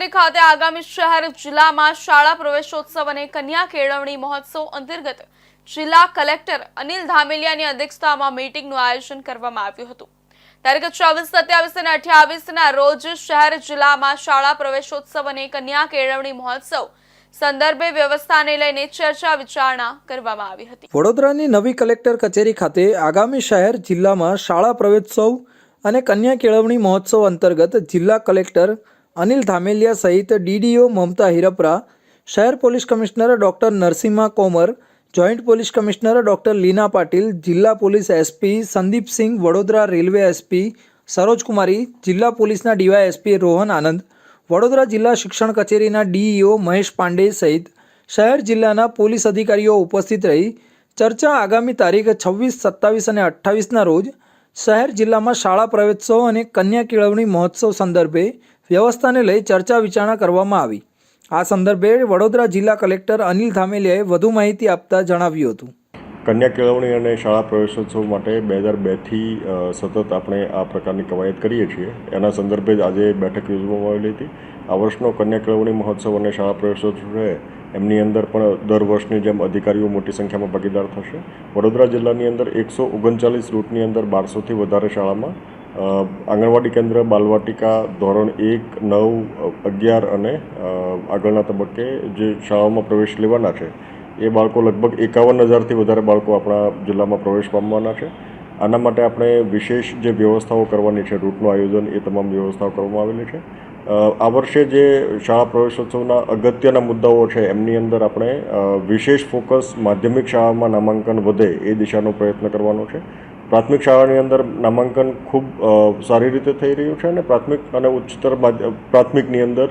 કચેરી ખાતે આગામી શહેર જિલ્લામાં શાળા પ્રવેશોત્સવ અને કન્યા કેળવણી મહોત્સવ અંતર્ગત જિલ્લા કલેક્ટર અનિલ ધામેલિયાની અધ્યક્ષતામાં મીટિંગનું આયોજન કરવામાં આવ્યું હતું. તારીખ ચોવીસ, સત્યાવીસ અને અઠ્યાવીસના રોજ શહેર જિલ્લામાં શાળા પ્રવેશોત્સવ અને કન્યા કેળવણી મહોત્સવ સંદર્ભે વ્યવસ્થાને લઈને ચર્ચા વિચારણા કરવામાં આવી હતી. વડોદરાની નવી કલેક્ટર કચેરી ખાતે આગામી શહેર જિલ્લામાં શાળા પ્રવેશોત્સવ અને કન્યા કેળવણી મહોત્સવ અંતર્ગત જિલ્લા કલેક્ટર અનિલ ધામેલિયા સહિત ડીડીઓ મમતા હિરપરા, શહેર police commissioner doctor Narasimha Komar, joint police commissioner doctor Leena Patil, જિલ્લા police SP Sandeepsinh, Vadodara railway SP Sarojkumari, જિલ્લા પોલીસના ડીવાયએસપી રોહન આનંદ, વડોદરા જિલ્લા શિક્ષણ કચેરીના ડીઈઓ મહેશ પાંડે સહિત શહેર જિલ્લાના પોલીસ અધિકારીઓ ઉપસ્થિત રહી ચર્ચા આગામી તારીખ છવ્વીસ, સત્તાવીસ અને અઠ્ઠાવીસના રોજ શહેર જિલ્લામાં શાળા પ્રવેશોત્સવ અને કન્યા કેળવણી મહોત્સવ સંદર્ભે વ્યવસ્થાને લઈ ચર્ચા વિચારણા કરવામાં આવી. આ સંદર્ભે વડોદરા જિલ્લા કલેક્ટર અનિલ ધામેલિયાએ વધુ માહિતી આપતા જણાવ્યું હતું. કન્યા કેળવણી અને શાળા પ્રવેશોત્સવ માટે બે હજાર બેથી સતત આપણે આ પ્રકારની કવાયત કરીએ છીએ. એના સંદર્ભે જ આજે બેઠક યોજવામાં આવેલી હતી. આ વર્ષનો કન્યા કેળવણી મહોત્સવ અને શાળા પ્રવેશોત્સવ છે, એમની અંદર પણ દર વર્ષની જેમ અધિકારીઓ મોટી સંખ્યામાં ભાગીદાર થશે. વડોદરા જિલ્લાની અંદર એકસો ઓગણચાલીસ રૂટની અંદર બારસોથી વધારે શાળામાં આંગણવાડી કેન્દ્ર, બાલવાટિકા, ધોરણ એક, નવ, અગિયાર અને આગળના તબક્કે જે શાળાઓમાં પ્રવેશ લેવાના છે, એ બાળકો લગભગ એકાવન હજારથી વધારે બાળકો આપણા જિલ્લામાં પ્રવેશ પામવાના છે. આના માટે આપણે વિશેષ જે વ્યવસ્થાઓ કરવાની છે, રૂટનું આયોજન, એ તમામ વ્યવસ્થાઓ કરવામાં આવેલી છે. આ વર્ષે જે શાળા પ્રવેશોત્સવના અગત્યના મુદ્દાઓ છે, એમની અંદર આપણે વિશેષ ફોકસ માધ્યમિક શાળામાં નામાંકન વધે એ દિશાનો પ્રયત્ન કરવાનો છે. પ્રાથમિક શાળાની અંદર નામાંકન ખૂબ સારી રીતે થઈ રહ્યું છે અને પ્રાથમિક અને ઉચ્ચતર પ્રાથમિકની અંદર